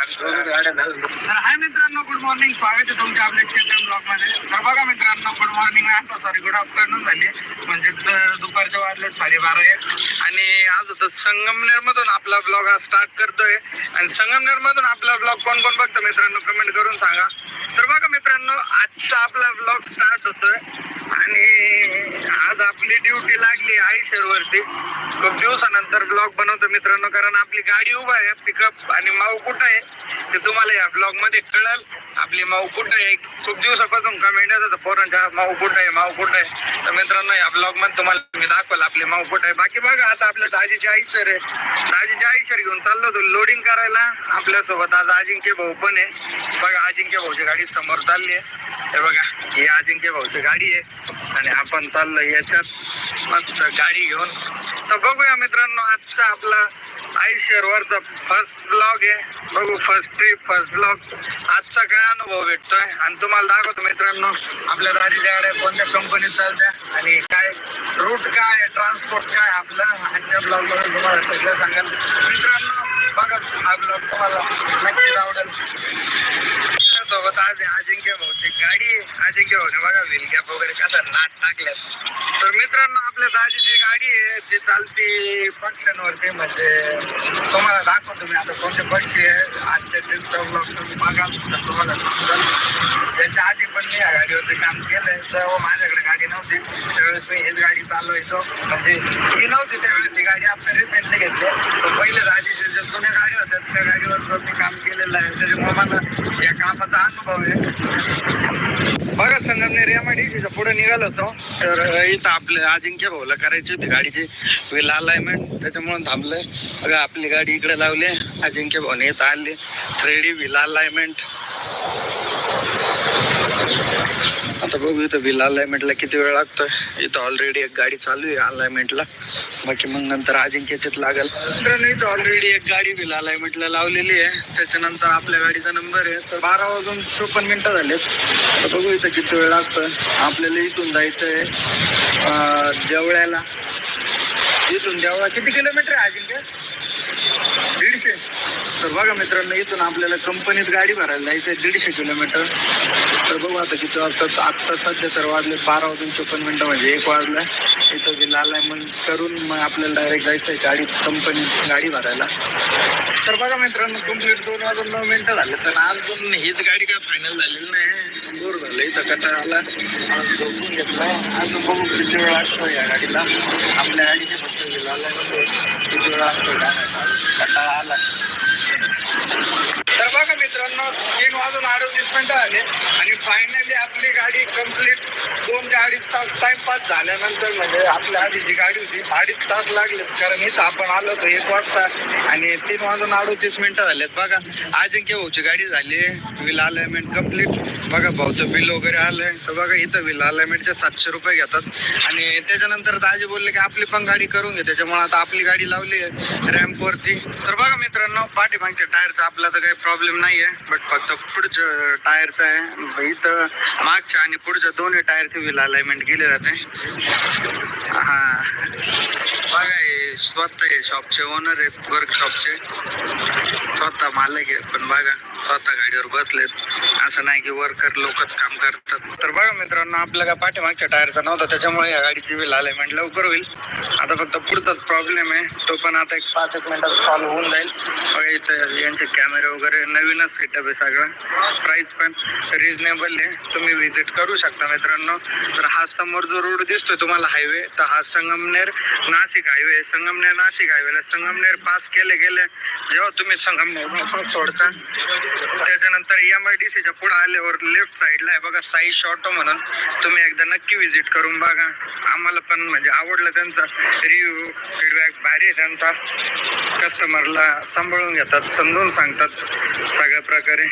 तर हाय मित्रांनो good morning स्वागत आहे तुमच्या आपल्या चेतन ब्लॉगमध्ये तर बघा मित्रांनो गुड मॉर्निंग आता सॉरी गुड आफ्टरनून झाली म्हणजेच अं, दुपारच्या वाजले साडेबारा आहे. आणि आज आता संगमनेर मधून आपला ब्लॉग हा स्टार्ट करतोय. आणि संगमनेर मधून आपला ब्लॉग कोण कोण बघतो मित्रांनो कमेंट करून सांगा. तर बघा मित्रांनो आजचा आपला ब्लॉग स्टार्ट होतोय. आज आपली ड्युटी लागली आयशर वरती. खूप दिवसानंतर ब्लॉग बनवतो मित्रांनो कारण आपली गाडी उभा आहे पिकअप आणि माऊ कुठं आहे ते तुम्हाला या ब्लॉगमध्ये कळल. आपली माऊ कुठं आहे खूप दिवसापासून कमेंट येत होतं पोरांच्या माऊ कुठं आहे माऊ कुठं आहे. तर मित्रांनो या ब्लॉगमध्ये तुम्हाला मी दाखवलं आपली माऊ कुठं आहे. बाकी बघा आता आपल्या दाजीची आईशर आहे. दाजीची आईशर घेऊन चाललो होतो लोडिंग करायला. आपल्यासोबत आज अजिंक्य भाऊ पण आहे. बघा अजिंक्य भाऊची गाडी समोर चालली आहे. हे बघा ही अजिंक्य भाऊची गाडी आहे आणि आपण चाललो याच्यात मस्त गाडी घेऊन. तर बघूया मित्रांनो आजचा आपला आयुष्य वरचा फर्स्ट ब्लॉग आहे. बघू फर्स्ट ट्रिप फर्स्ट ब्लॉग आजचा काय अनुभव भेटतोय? आणि तुम्हाला दाखवतो मित्रांनो आपल्या राजीच्या गाड्या कोणत्या कंपनीत चालत्या आणि काय रूट काय आहे ट्रान्सपोर्ट काय आपलं? आजच्या ब्लॉगमध्ये तुम्हाला सगळं सांगाल मित्रांनो बघा हा ब्लॉग तुम्हाला नक्कीच आवडेल. सोबत आज अजिंक्य भाऊची गाडी. अजिंक्य भाऊने बघा व्हील कॅप वगैरे कसा नाट टाकल्यात. तर मित्रांनो आपल्या दाजीची गाडी आहे ती चालती पक्षांवरती म्हणजे तुम्हाला दाखवतो मी आता कोणते पक्षी आहे. आजच्या ट्रिपचा तुम्ही बघाल. तर तुम्हाला समजाल. त्याच्या आधी पण मी या गाडीवरती काम केलंय. तर हो, माझ्याकडे गाडी नव्हती. त्यावेळेस मी हीच गाडी चालवायचो. म्हणजे ही नव्हती त्यावेळेस ही गाडी आपण रिसेंटली घेतली तर पहिले दाजीचे जे जुन्या गाडी होत्या त्या गाडीवर मी काम केलेलं आहे. त्याच्यामुळे मला या कामाचा अनुभव आहे. बघा संगमनेर एमआयडीसीच्या पुढे निघालो होतो. तर इथं आपलं अजिंक्य भाऊला करायची होती गाडीची. व्हील अलाइनमेंट त्याच्यामुळे थांबलंय. बघा आपली गाडी इकडे लावली. अजिंक्य भाऊने इथं आणली. थ्रेडी व्हील अलाइनमेंट आता बघू इथं बिल अलाइनमेंटला किती वेळ लागतोय. इथं ऑलरेडी एक गाडी चालू आहे अलाइनमेंटला बाकी मग नंतर अजिंक्यच्यात लागेल. इथं ऑलरेडी एक गाडी बिल अलाइनमेंटला लावलेली आहे. त्याच्यानंतर आपल्या गाडीचा नंबर आहे. तर बारा वाजून चोपन्न मिनिटं झालेत. तर बघू इथं किती वेळ लागतोय. आपल्याला इथून जायचं आहे देवळ्याला. इथून देवळा किती किलोमीटर आहे अजिंक्य? दीडशे. तर बघा मित्रांनो इथून आपल्याला कंपनीत गाडी भरायला जायचं दीडशे किलोमीटर. तर बघू आता किती वाजतात. आत्ता सध्या तर वाजले बारा वाजून चोपन्न मिनटं म्हणजे एक वाजला इथं जे लाल आहे मग करून मग आपल्याला डायरेक्ट जायचं आहे गाडी कंपनीत गाडी भरायला. तर बघा मित्रांनो कंप्लीट दोन वाजून नऊ मिनिटं झाले. तर अजून हीच गाडी काय फायनल झालेली नाही. दूर झालं इथं कंटाळा आला झोपून घेतला अजून बघू किती वेळ लागतो या गाडीला. आपल्या गाडीचे फक्त तर बघा मित्रांनो तीन वाजून अडतीस मिनिटं झाले आणि फायनली आपली गाडी कंप्लीट दोन ते अडीच तास टाइमपास झाल्यानंतर म्हणजे आपल्या आधीची गाडी होती. अडीच तास लागले कारण इथं आपण आलो होतो एक वाजता आणि तीन वाजून अडतीस मिनिटं झालेत बघा. अजिंक्य भाऊची गाडी झाली. विल अलाइनमेंट कंप्लीट बघा भाऊचं बिल वगैरे आलंय. तर बघा इथं विल अलाइनमेंटचे सातशे रुपये घेतात. आणि त्याच्यानंतर दाजी बोलले की आपली पण गाडी करून घे. त्याच्यामुळे आता आपली गाडी लावली आहे रॅम्प वरती. तर बघा मित्रांनो पाठीमागच्या टायरचा आपला तर काही प्रॉब्लेम नाही आहे बट फक्त पुढच्या टायरचा आहे. इथं मागच्या आणि पुढच्या दोन्ही टायरचे बिल अलाइनमेंट केले जाते हा. बघा हे स्वतः हे शॉपचे ओनर आहेत वर्कशॉपचे स्वतः मालक आहे पण बघा. स्वतः गाडीवर बसलेत. असं नाही की वर्कर लोकच काम करतात. तर बघा मित्रांनो आपल्या का पाठीमागच्या टायरचा नव्हता त्याच्यामुळे या गाडीची व्हील म्हणजे अलाइनमेंट लवकर होईल. आता फक्त पुढचाच प्रॉब्लेम आहे. तो पण आता एक पाच एक मिनिटात सॉल्व्ह होऊन जाईल. इथं यांचे कॅमेरे वगैरे नवीनच सेटअप आहे सगळं. प्राईस पण रिझनेबल आहे. तुम्ही व्हिजिट करू शकता मित्रांनो. तर हा समोर जो रोड दिसतोय तुम्हाला हायवे तर हा संगमनेर नाशिक हायवे संगमनेर नाशिक हायवेला संगमनेर पास केले गेले. जेव्हा तुम्ही संगमनेर सोडता त्याच्यानंतर एम आय डी सीच्या पुढे आल्यावर लेफ्ट साईडला आहे बघा साई शॉटो म्हणून तुम्ही एकदा नक्की व्हिजिट करून बघा. आम्हाला पण म्हणजे आवडलं त्यांचा रिव्ह्यू फीडबॅक भारी आहे त्यांचा. कस्टमरला सांभाळून घेतात समजून सांगतात सगळ्या प्रकारे.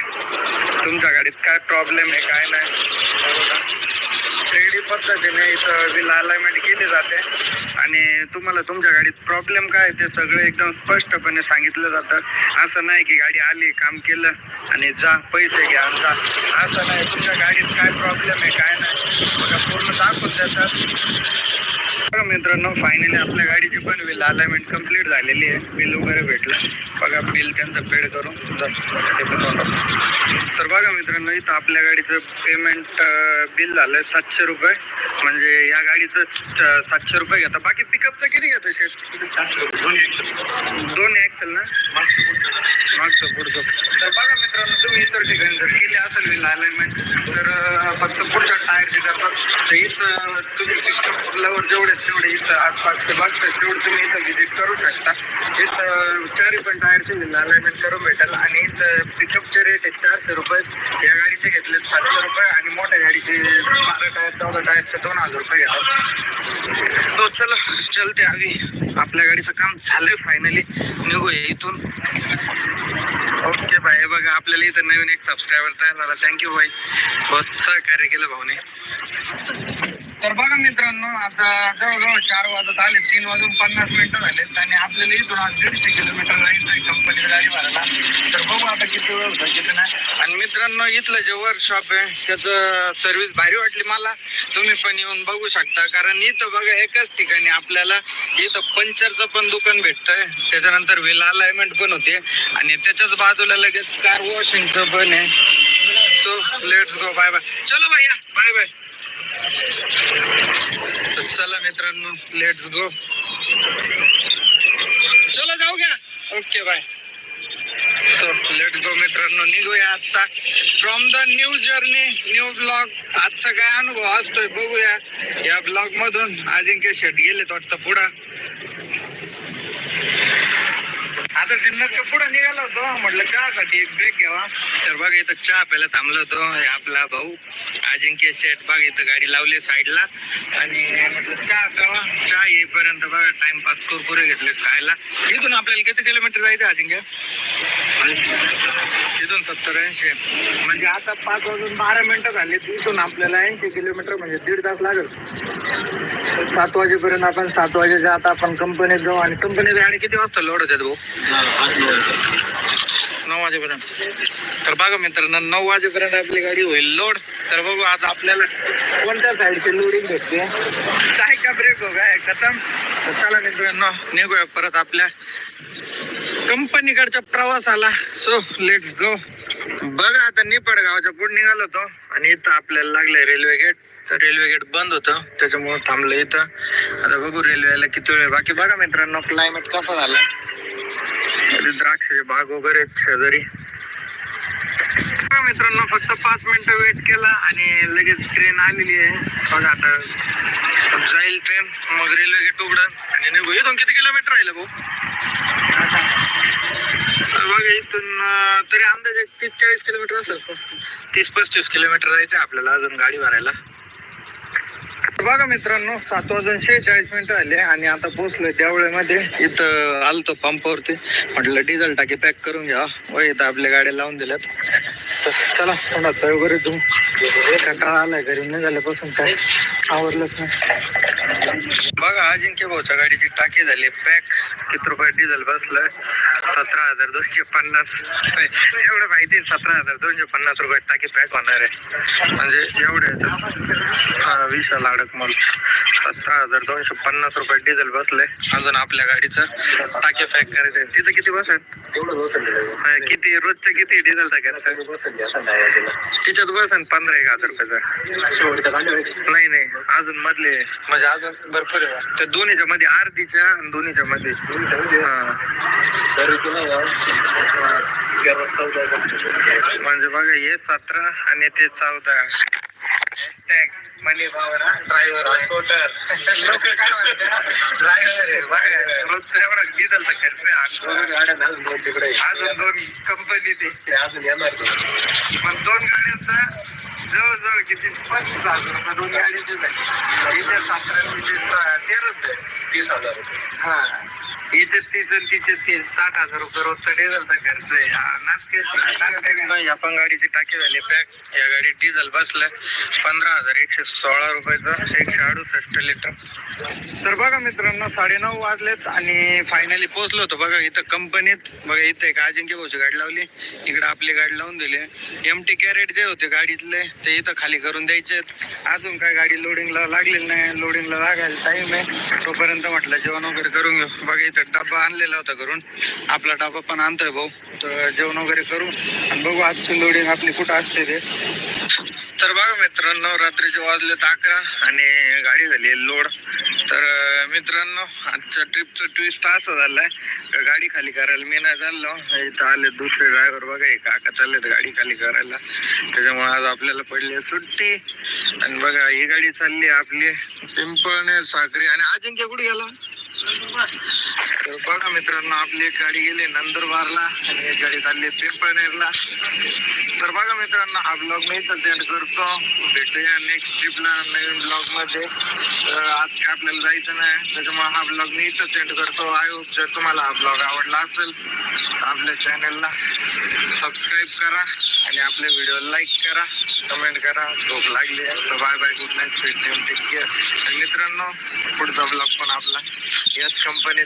तुमच्या गाडीत काय प्रॉब्लेम आहे काय नाही. थ्री पद्धतीने इथं विल अलाइनमेंट केली जाते. आणि तुम्हाला तुमच्या गाडीत प्रॉब्लेम काय आहे ते सगळं एकदम स्पष्टपणे सांगितलं जातं. असं नाही की गाडी आली काम केलं आणि जा पैसे घ्या जा. असं नाही तुमच्या गाडीत काय प्रॉब्लेम आहे काय नाही. बघा पूर्ण दाखवून देतात. बघा मित्रांनो फायनली आपल्या गाडीची पण बिल अलाइनमेंट कंप्लीट झालेली आहे. बिल वगैरे भेटलं. बघा बिल त्यांचं पेड करून तर बघा मित्रांनो इथं आपल्या गाडीचं पेमेंट बिल झालं सातशे रुपये. म्हणजे या गाडीचं सातशे रुपये घेता. बाकी पिकअपचं किती घेतो शेट दोन ॲक्सेल ना? मागचं पुढचं. तर बघा मित्रांनो तुम्ही इतर ठिकाणी जर केली असेल बिल अलाइनमेंट तर फक्त पुढच्या टायरचे करतात. तर इथं तुम्ही पिकअप लवर जेवढे आहेत तेवढे इथं आसपासचे बघतात तेवढे तुम्ही इथं व्हिजिट करू शकता. इथं चार पण टायरचे बिल अलाइनमेंट करून भेटेल. आणि इथं पिकअपचे रेट आहेत चारशे रुपये. या गाडीचे घेतले सातशे रुपये. आणि मोठ्या गाडीचे बारा टायर चौदा टायरचे दोन हजार रुपये घेतात तो चलो चलते आम्ही. आपल्या गाडीचं काम झालंय फायनली निघू इथून. ओके भाई बघा आपल्याला इथं नवीन एक सबस्क्रायबर तयार झाला. थँक्यू भाई बहुत सहकार्य केलं भाऊने. तर बघा मित्रांनो आता जवळजवळ चार वाजत आले तीन वाजून पन्नास मिनिटं झालेत आणि आपल्याला इथून आज दीडशे किलोमीटर जायचं कंपनी गाडी भरायला. तर बघू आता किती वेळ होता किती नाही. आणि मित्रांनो इथलं जे वर्कशॉप आहे त्याचं सर्व्हिस भारी वाटली मला. तुम्ही पण येऊन बघू शकता कारण इथं बघा एकाच ठिकाणी आपल्याला इथं पंचरचं पण दुकान भेटतंय. त्याच्यानंतर व्हील अलाइनमेंट पण होते. आणि त्याच्याच बाजूला लगेच कार वॉशिंगचं पण आहे. So let's go bye bye चलो भैया बाय बाय चला मित्रांनो लेट्स गो चलो जाऊ घ्या. Okay bye so let go मित्रांनो निघूया आता from the new journey new blog आजचा काय अनुभव असतोय बघूया. या ब्लॉग मधून अजिंक्य शेट गेले वाटतं पुढं. आता सिन्नरच्या पुढे निघालो होतो. म्हटलं चहासाठी एक ब्रेक घ्यावा. तर बघा इथं चहा प्यायला थांबलो होतो. हे आपला भाऊ अजिंक्य शेठ बघा इथं गाडी लावली साईडला. आणि म्हटलं चहा प्यावा. चहा येईपर्यंत बघा टाइमपास कुरकुरे घेतले खायला. इथून आपल्याला किती किलोमीटर जायचं अजिंक्य? इथून सत्तर ऐंशी. म्हणजे आता पाच वाजून बारा मिनिटं झाली. तिथून आपल्याला ऐंशी किलोमीटर म्हणजे दीड तास लागेल. सात वाजेपर्यंत आपण सात वाजेच्या आता आपण कंपनीत जाऊ आणि कंपनीत गाडी किती वाजता लोड होतात भाऊ? नऊ वाजेपर्यंत. तर बघा मित्रांनो नऊ वाजेपर्यंत आपली गाडी होईल लोड तर बघू आता आपल्याला कोणत्या साईडची लोडिंग भेटते? काय का ब्रेक हो काय खतम चला मित्रांनो निघूया परत आपल्या कंपनीकडच्या प्रवासाला. सो लेट्स गो बघा आता निपड गावाच्या पुढे निघालो होतो. आणि इथं आपल्याला लागलंय रेल्वे गेट तर रेल्वे गेट बंद होतं. त्याच्यामुळे थांबलं इथं. आता बघू रेल्वेला किती वेळ आहे. बाकी बघा मित्रांनो क्लायमेट कसा झाला द्राक्षाचे बाग वगैरे आहेत शेजारी. बघा मित्रांनो फक्त पाच मिनिटं वेट केला आणि लगेच ट्रेन आलेली आहे. बघा आता जाईल ट्रेन मग रेल्वे गेट उघडन आणि निघू. इथून किती किलोमीटर राहिलं भाऊ? तर इथून अं, तरी अंदाजे तीस चाळीस किलोमीटर असेल तीस पस्तीस किलोमीटर जायचं आपल्याला अजून गाडी भरायला. तर बघा मित्रांनो सात वाजून शेहेचाळीस मिनिटं झाले आणि आता पोहोचलोय देवळेमध्ये इथं आलतो पंपावरती. म्हटलं डिझेल टाकी पॅक करून घ्या व इथं आपल्या गाड्या लावून दिल्यात. तर चला थोडा तळ वगैरे तू कंटाळा आलाय घरी निघाल्यापासून काय आवडलंच नाही. बघा अजिंक्य भाऊच्या गाडीची टाकी झाली पॅक किती रुपये डिझेल बसलं सतरा हजार दोनशे पन्नास. एवढं माहिती सतरा हजार दोनशे पन्नास रुपये टाकी पॅक होणार आहे. म्हणजे एवढे हा विशाल अडक मल सतरा हजार दोनशे पन्नास रुपये डिझेल बसले. अजून आपल्या गाडीचं टाकी पॅक करायचं आहे. किती बसेल? किती? रोजचं किती डिझेल टाकायचं तिच्यात बसेल पंधरा एक हजार रुपयाचा नाही नाही. अजून मधले. म्हणजे अजून भरपूर आहे. त्या दोन्हीच्या मध्ये आरतीच्या आणि दोन्हीच्या मध्ये. हा. म्हणजे बघा हे सतरा आणि ते चौदा. Hashtag मनी ड्रायव्हर रोजचा एवढा खर्च अजून दोन कंपनी ते. पण दोन गाड्यांचा जवळजवळ किती? पस्तीस हजार रुपये दोन गाडीचे सतरा तेरच आहे. तीस हजार हा. हिचे तीस आणि तिचे तीस. साठ हजार रुपये रोजचा डिझेलचा खर्च आहे. हा, नाटकेच ना. नाटकेच. या पण गाडीची टाकी झाली पॅक या गाडीत डिझेल बसलं. पंधरा हजार एकशे सोळा रुपयाचं एकशे अडुसष्ट लिटर तर बघा मित्रांनो साडेनऊ वाजलेत आणि फायनली पोहोचलो होतो. बघा इथं कंपनीत बघा इथं एक अजिंक्य भाऊची गाडी लावली. इकडे आपली गाडी लावून दिली. एम टी कॅरेट जे होते गाडीतले ते इथं खाली करून द्यायचे अजून काय गाडी लोडिंगला लागलेली नाही. लोडिंगला लागायला टाइम आहे. तोपर्यंत म्हटलं जेवण वगैरे करून घेऊ. बघा इथं डब्बा आणलेला होता घरून. आपला डब्बा पण आणतोय भाऊ. तर जेवण वगैरे करू आणि बघू आजची लोडिंग आपली कुठं असते ते. तर बघा मित्रांनो रात्रीचे वाजले अकरा आणि गाडी झाली लोड. तर मित्रांनो आजच्या ट्रिपचं ट्विस्ट असं झालंय. गाडी खाली करायला मी नाही चाललो. इथं आले दुसरे ड्रायव्हर बघा हे काका चाललेत गाडी खाली करायला. त्याच्यामुळे आज आपल्याला पडली सुट्टी. आणि बघा ही गाडी चालली आपली पिंपळनेर साखरी आणि अजिंक्य कुठे गेला? तर बघा मित्रांनो आपली एक गाडी गेली नंदुरबारला आणि एक गाडी चालली पिंपळनेरला. तर बघा मित्रांनो हा ब्लॉग मी इथं सेंड करतो. भेटूया नेक्स्ट ट्रिपला नवीन ब्लॉगमध्ये तर आज काय आपल्याला जायचं नाही त्याच्यामुळे हा ब्लॉग मी इथं सेंड करतो. आय होप जर तुम्हाला हा ब्लॉग आवडला असेल तर आपल्या चॅनलला सबस्क्राईब करा आणि आपले व्हिडिओ लाईक करा कमेंट करा. झोप लागली आहे. तर bye bye good night sweet take care मित्रांनो पुढचा ब्लॉग पण आपला. याच कंपनीत